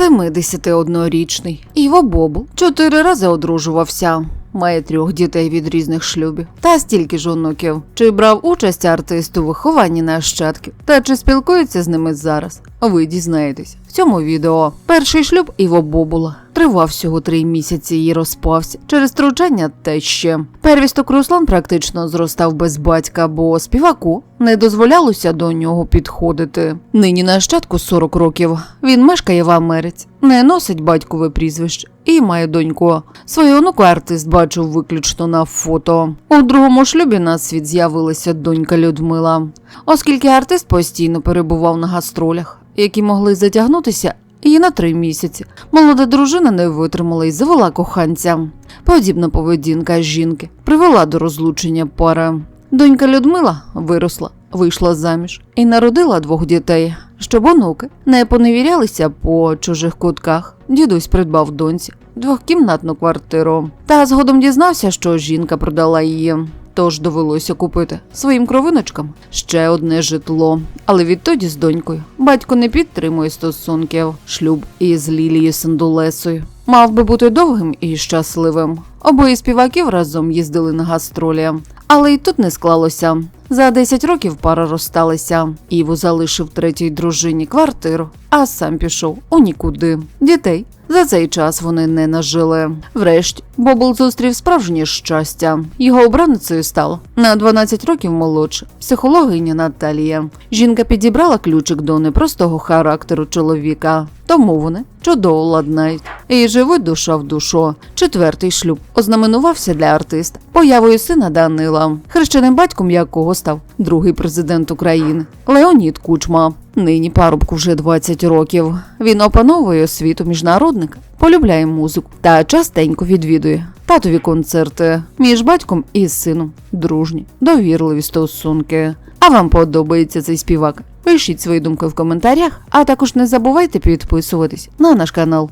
71-річний. Іво Бобл чотири рази одружувався. Має трьох дітей від різних шлюбів та стільки ж онуків. Чи брав участь артист у вихованні нащадків? Та чи спілкується з ними зараз? Ви дізнаєтесь в цьому відео. Перший шлюб Іво Бобула тривав всього три місяці і розпався через втручання тещі. Первісток Руслан практично зростав без батька, бо співаку не дозволялося до нього підходити. Нині нащадку 40 років. Він мешкає в Америці, не носить батькове прізвище і має доньку. Свою онуку артист бачив виключно на фото. У другому шлюбі на світ з'явилася донька Людмила, оскільки артист постійно перебував на гастролях, які могли затягнутися і на три місяці. Молода дружина не витримала і завела коханця. Подібна поведінка жінки привела до розлучення пари. Донька Людмила виросла, вийшла заміж і народила двох дітей. Щоб онуки не поневірялися по чужих кутках. Дідусь придбав доньці двохкімнатну квартиру. Та згодом дізнався, що жінка продала її. Тож довелося купити своїм кровиночкам ще одне житло. Але відтоді з донькою батько не підтримує стосунків. Шлюб із Лілією Сандулесою мав би бути довгим і щасливим. Обоє співаків разом їздили на гастролі. Але й тут не склалося. За 10 років пара розсталася. Іво залишив третій дружині квартиру, а сам пішов у нікуди. Дітей за цей час вони не нажили. Врешті Бобл зустрів справжнє щастя. Його обраницею стала на 12 років молодша психологиня Наталія. Жінка підібрала ключик до непростого характеру чоловіка, тому вони чудово ладнають і живуть душа в душу. Четвертий шлюб ознаменувався для артиста появою сина Данила, хрещеним батьком якого став другий президент України Леонід Кучма. Нині парубку вже 20 років. Він опановує освіту міжнародника, полюбляє музику та частенько відвідує татові концерти між батьком і сином. Дружні, довірливі стосунки. А вам подобається цей співак? Пишіть свої думки в коментарях, а також не забувайте підписуватись на наш канал.